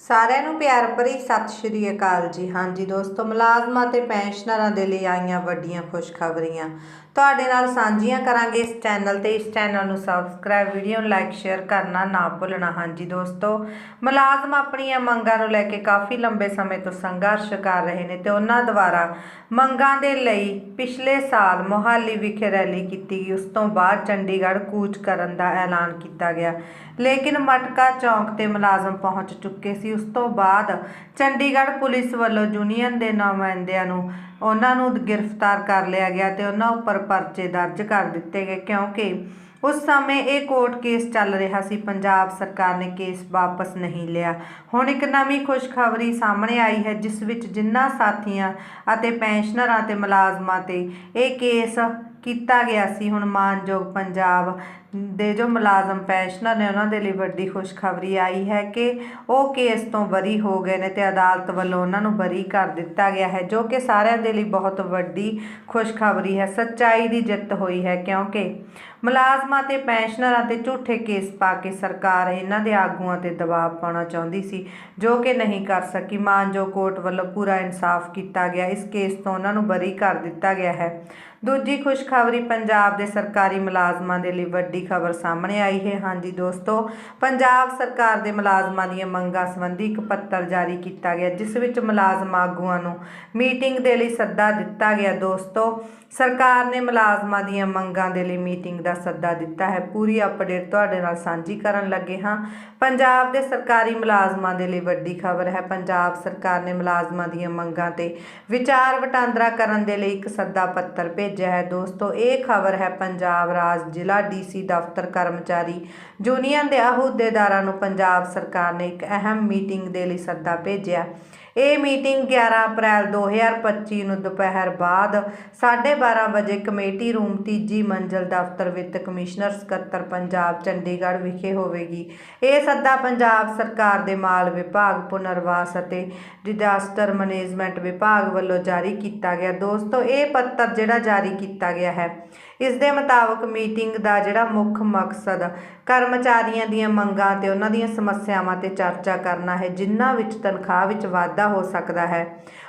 ਸਾਰਿਆਂ ਨੂੰ ਪਿਆਰ ਭਰੀ ਸਤਿ ਸ਼੍ਰੀ ਅਕਾਲ ਜੀ। ਹਾਂਜੀ ਦੋਸਤੋ, ਮੁਲਾਜ਼ਮਾਂ ਤੇ ਪੈਨਸ਼ਨਰਾਂ ਦੇ ਲਈ ਆਈਆਂ ਵੱਡੀਆਂ ਖੁਸ਼ਖਬਰੀਆਂ। ਤੁਹਾਡੇ ਨਾਲ ਸਾਂਝੀਆਂ ਕਰਾਂਗੇ ਇਸ ਚੈਨਲ ਤੇ। ਇਸ ਚੈਨਲ ਨੂੰ ਸਬਸਕ੍ਰਾਈਬ ਵੀਡੀਓ ਨੂੰ ਲਾਈਕ ਸ਼ੇਅਰ ਕਰਨਾ ਨਾ ਭੁੱਲਣਾ। ਹਾਂਜੀ ਦੋਸਤੋ, ਮੁਲਾਜ਼ਮ ਆਪਣੀਆਂ ਮੰਗਾਂ ਨੂੰ ਲੈ ਕੇ ਕਾਫੀ ਲੰਬੇ ਸਮੇਂ ਤੋਂ ਸੰਘਰਸ਼ ਕਰ ਰਹੇ ਨੇ ਤੇ ਉਹਨਾਂ ਦੁਆਰਾ ਮੰਗਾਂ ਦੇ ਲਈ ਪਿਛਲੇ ਸਾਲ ਮੋਹਾਲੀ ਵਿਖੇ ਰੈਲੀ ਕੀਤੀ ਗਈ। ਉਸ ਤੋਂ ਬਾਅਦ ਚੰਡੀਗੜ੍ਹ ਕੂਚ ਕਰਨ ਦਾ ਐਲਾਨ ਕੀਤਾ ਗਿਆ। ਲੇਕਿਨ ਮਟਕਾ ਚੌਂਕ ਤੇ ਮੁਲਾਜ਼ਮ ਪਹੁੰਚ ਚੁੱਕੇ ਸੀ। ਉਸ ਤੋਂ ਬਾਅਦ ਚੰਡੀਗੜ੍ਹ ਪੁਲਿਸ ਵੱਲੋਂ ਯੂਨੀਅਨ ਦੇ ਨੁਮਾਇੰਦਿਆਂ ਨੂੰ ਉਹਨਾਂ ਨੂੰ ਗ੍ਰਿਫਤਾਰ ਕਰ ਲਿਆ ਗਿਆ ਤੇ ਉਹਨਾਂ ਉੱਪਰ ਪਰਚੇ ਦਰਜ ਕਰ ਦਿੱਤੇ ਗਏ ਕਿਉਂਕਿ ਉਸ ਸਮੇਂ ਇਹ ਕੋਰਟ ਕੇਸ ਚੱਲ ਰਿਹਾ ਸੀ। ਪੰਜਾਬ ਸਰਕਾਰ ਨੇ ਕੇਸ ਵਾਪਸ ਨਹੀਂ ਲਿਆ। ਹੁਣ ਇੱਕ ਨਵੀਂ ਖੁਸ਼ਖਬਰੀ ਸਾਹਮਣੇ ਆਈ ਹੈ, ਜਿਸ ਵਿੱਚ ਜਿਨ੍ਹਾਂ ਸਾਥੀਆਂ ਅਤੇ ਪੈਨਸ਼ਨਰਾਂ ਤੇ ਮੁਲਾਜ਼ਮਾਂ ਤੇ ਇਹ ਕੇਸ ਕੀਤਾ ਗਿਆ ਸੀ ਹੁਣ ਮਾਨਯੋਗ ਪੰਜਾਬ ਦੇ ਜੋ ਮੁਲਾਜ਼ਮ ਪੈਨਸ਼ਨਰ ਨੇ ਉਹਨਾਂ ਦੇ ਲਈ ਵੱਡੀ ਖੁਸ਼ਖਬਰੀ ਆਈ ਹੈ ਕਿ ਉਹ ਕੇਸ ਤੋਂ ਬਰੀ ਹੋ ਗਏ ਨੇ ਤੇ ਅਦਾਲਤ ਵੱਲੋਂ ਉਹਨਾਂ ਨੂੰ ਬਰੀ ਕਰ ਦਿੱਤਾ ਗਿਆ ਹੈ, ਜੋ ਕਿ ਸਾਰਿਆਂ ਦੇ ਲਈ ਬਹੁਤ ਵੱਡੀ ਖੁਸ਼ਖਬਰੀ ਹੈ, ਸੱਚਾਈ ਦੀ ਜਿੱਤ ਹੋਈ ਹੈ, ਕਿਉਂਕਿ ਮੁਲਾਜ਼ਮਾਂ ਤੇ ਪੈਨਸ਼ਨਰਾਂ ਤੇ ਝੂਠੇ ਕੇਸ ਪਾ ਕੇ ਸਰਕਾਰ ਇਹਨਾਂ ਦੇ ਆਗੂਆਂ ਤੇ ਦਬਾਅ ਪਾਉਣਾ ਚਾਹੁੰਦੀ ਸੀ, ਜੋ ਕਿ ਨਹੀਂ ਕਰ ਸਕੀ। ਮਾਨਯੋਗ ਕੋਰਟ ਵੱਲੋਂ ਪੂਰਾ ਇਨਸਾਫ ਕੀਤਾ ਗਿਆ, ਇਸ ਕੇਸ ਤੋਂ ਉਹਨਾਂ ਨੂੰ ਬਰੀ ਕਰ ਦਿੱਤਾ ਗਿਆ ਹੈ। ਦੂਜੀ ਖੁਸ਼ਖਬਰੀ ਪੰਜਾਬ ਦੇ ਸਰਕਾਰੀ ਮੁਲਾਜ਼ਮਾਂ ਦੇ ਲਈ ਵੱਡੀ ਖਬਰ ਸਾਹਮਣੇ ਆਈ ਹੈ। ਹਾਂਜੀ ਦੋਸਤੋ, ਪੰਜਾਬ ਸਰਕਾਰ ਦੇ ਮੁਲਾਜ਼ਮਾਂ ਦੀਆਂ ਮੰਗਾਂ ਸੰਬੰਧੀ ਇੱਕ ਪੱਤਰ ਜਾਰੀ ਕੀਤਾ ਗਿਆ, ਜਿਸ ਵਿੱਚ ਮੁਲਾਜ਼ਮ ਆਗੂਆਂ ਨੂੰ ਮੀਟਿੰਗ ਦੇ ਲਈ ਸੱਦਾ ਦਿੱਤਾ ਗਿਆ। ਦੋਸਤੋ, ਸਰਕਾਰ ਨੇ ਮੁਲਾਜ਼ਮਾਂ ਦੀਆਂ ਮੰਗਾਂ ਦੇ ਲਈ ਮੀਟਿੰਗ ਦਾ ਸੱਦਾ ਦਿੱਤਾ ਹੈ। ਪੂਰੀ ਅਪਡੇਟ ਤੁਹਾਡੇ ਨਾਲ ਸਾਂਝੀ ਕਰਨ ਲੱਗੇ ਹਾਂ। ਪੰਜਾਬ ਦੇ ਸਰਕਾਰੀ ਮੁਲਾਜ਼ਮਾਂ ਦੇ ਲਈ ਵੱਡੀ ਖਬਰ ਹੈ। ਪੰਜਾਬ ਸਰਕਾਰ ਨੇ ਮੁਲਾਜ਼ਮਾਂ ਦੀਆਂ ਮੰਗਾਂ ਤੇ ਵਿਚਾਰ ਵਟਾਂਦਰਾ ਕਰਨ ਦੇ ਲਈ ਇੱਕ ਸੱਦਾ ਪੱਤਰ ਭੇਜਿਆ ਭੇਜਿਆ ਹੈ। ਦੋਸਤੋ, ਇਹ ਖਬਰ ਹੈ ਪੰਜਾਬ ਰਾਜ ਜ਼ਿਲ੍ਹਾ ਡੀਸੀ ਦਫ਼ਤਰ ਕਰਮਚਾਰੀ ਯੂਨੀਅਨ ਦੇ ਅਹੁਦੇਦਾਰਾਂ ਨੂੰ ਪੰਜਾਬ ਸਰਕਾਰ ਨੇ ਇੱਕ ਅਹਿਮ ਮੀਟਿੰਗ ਦੇ ਲਈ ਸੱਦਾ ਭੇਜਿਆ। ਇਹ ਮੀਟਿੰਗ 11 ਅਪ੍ਰੈਲ 2025 ਨੂੰ ਦੁਪਹਿਰ ਬਾਅਦ 12:30 ਵਜੇ ਕਮੇਟੀ ਰੂਮ ਤੀਜੀ ਮੰਜ਼ਲ ਦਫ਼ਤਰ ਵਿੱਤ ਕਮਿਸ਼ਨਰ ਸਕੱਤਰ ਪੰਜਾਬ ਚੰਡੀਗੜ੍ਹ ਵਿਖੇ ਹੋਵੇਗੀ। ਇਹ ਸੱਦਾ ਪੰਜਾਬ ਸਰਕਾਰ ਦੇ ਮਾਲ ਵਿਭਾਗ, ਪੁਨਰਵਾਸ ਅਤੇ ਡਿਜ਼ਾਸਟਰ ਮੈਨੇਜਮੈਂਟ ਵਿਭਾਗ ਵੱਲੋਂ ਜਾਰੀ ਕੀਤਾ ਗਿਆ। ਦੋਸਤੋ, ਇਹ ਪੱਤਰ ਜਿਹੜਾ ਜਾਰੀ ਕੀਤਾ ਗਿਆ ਹੈ, ਇਸ ਦੇ ਮੁਤਾਬਕ ਮੀਟਿੰਗ ਦਾ ਜਿਹੜਾ ਮੁੱਖ ਮਕਸਦ ਕਰਮਚਾਰੀਆਂ ਦੀਆਂ ਮੰਗਾਂ ਤੇ ਉਹਨਾਂ ਦੀਆਂ ਸਮੱਸਿਆਵਾਂ ਤੇ ਚਰਚਾ ਕਰਨਾ ਹੈ, ਜਿਨ੍ਹਾਂ ਵਿੱਚ ਤਨਖਾਹ ਵਿੱਚ ਵਾਧਾ ਹੋ ਸਕਦਾ ਹੈ।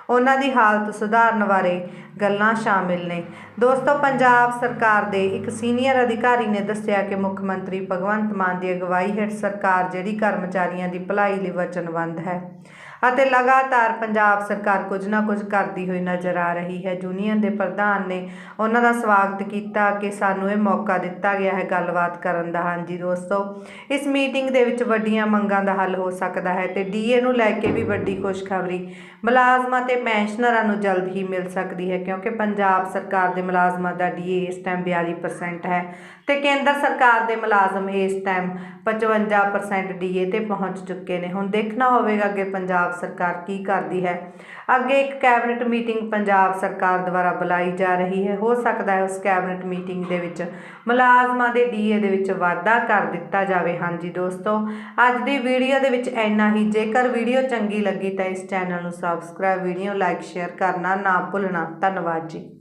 ਉਹਨਾਂ ਦੀ ਹਾਲਤ ਸੁਧਾਰਨ ਬਾਰੇ ਗੱਲਾਂ ਸ਼ਾਮਿਲ ਨੇ। ਦੋਸਤੋ, ਪੰਜਾਬ ਸਰਕਾਰ ਦੇ ਇੱਕ ਸੀਨੀਅਰ ਅਧਿਕਾਰੀ ਨੇ ਦੱਸਿਆ ਕਿ ਮੁੱਖ ਮੰਤਰੀ ਭਗਵੰਤ ਮਾਨ ਦੀ ਅਗਵਾਈ ਹੇਠ ਸਰਕਾਰ ਜਿਹੜੀ ਕਰਮਚਾਰੀਆਂ ਦੀ ਭਲਾਈ ਲਈ ਵਚਨਬੱਧ ਹੈ। ਅਤੇ ਲਗਾਤਾਰ ਪੰਜਾਬ ਸਰਕਾਰ ਕੁਝ ਨਾ ਕੁਝ ਕਰਦੀ ਹੋਈ ਨਜ਼ਰ ਆ ਰਹੀ ਹੈ। ਯੂਨੀਅਨ ਦੇ ਪ੍ਰਧਾਨ ਨੇ ਉਹਨਾਂ ਦਾ ਸਵਾਗਤ ਕੀਤਾ ਕਿ ਸਾਨੂੰ ਇਹ ਮੌਕਾ ਦਿੱਤਾ ਗਿਆ ਹੈ ਗੱਲਬਾਤ ਕਰਨ ਦਾ। ਹਾਂਜੀ ਦੋਸਤੋ, ਇਸ ਮੀਟਿੰਗ ਦੇ ਵਿੱਚ ਵੱਡੀਆਂ ਮੰਗਾਂ ਦਾ ਹੱਲ ਹੋ ਸਕਦਾ ਹੈ ਤੇ ਡੀਏ ਨੂੰ ਲੈ ਕੇ ਵੀ ਵੱਡੀ ਖੁਸ਼ਖਬਰੀ, ਮੁਲਾਜ਼ਮਾਂ ਤੇ ਪੈਨਸ਼ਨਰਾਂ ਨੂੰ ਜਲਦ ਹੀ ਮਿਲ ਸਕਦੀ ਹੈ ਕਿਉਂਕਿ ਪੰਜਾਬ ਸਰਕਾਰ ਦੇ ਮੁਲਾਜ਼ਮਾਂ ਦਾ ਡੀਏ ਇਸ ਟਾਈਮ 42% ਹੈ ਤੇ ਕੇਂਦਰ ਸਰਕਾਰ ਦੇ ਮੁਲਾਜ਼ਮ ਇਸ ਟਾਈਮ 55% ਡੀਏ ਤੇ ਪਹੁੰਚ ਚੁੱਕੇ ਨੇ। ਹੁਣ ਦੇਖਣਾ ਹੋਵੇਗਾ ਅੱਗੇ ਪੰਜਾਬ ਪੰਜਾਬ ਸਰਕਾਰ ਕੀ ਕਰਦੀ ਹੈ? ਅੱਗੇ ਇੱਕ ਕੈਬਨਿਟ ਮੀਟਿੰਗ ਪੰਜਾਬ ਸਰਕਾਰ ਦੁਆਰਾ ਬੁਲਾਈ ਜਾ ਰਹੀ ਹੈ। ਹੋ ਸਕਦਾ ਹੈ ਉਸ ਕੈਬਨਿਟ ਮੀਟਿੰਗ ਦੇ ਵਿੱਚ ਮੁਲਾਜ਼ਮਾਂ ਦੇ ਡੀਏ ਦੇ ਵਿੱਚ ਵਾਧਾ ਕਰ ਦਿੱਤਾ ਜਾਵੇ। ਹਾਂਜੀ ਦੋਸਤੋ, ਅੱਜ ਦੀ ਵੀਡੀਓ ਦੇ ਵਿੱਚ ਇੰਨਾ ਹੀ। ਜੇਕਰ ਵੀਡੀਓ ਚੰਗੀ ਲੱਗੀ ਤਾਂ ਇਸ ਚੈਨਲ ਨੂੰ ਸਬਸਕ੍ਰਾਈਬ ਵੀਡੀਓ ਲਾਈਕ ਸ਼ੇਅਰ ਕਰਨਾ ਨਾ ਭੁੱਲਣਾ। ਧੰਨਵਾਦ ਜੀ।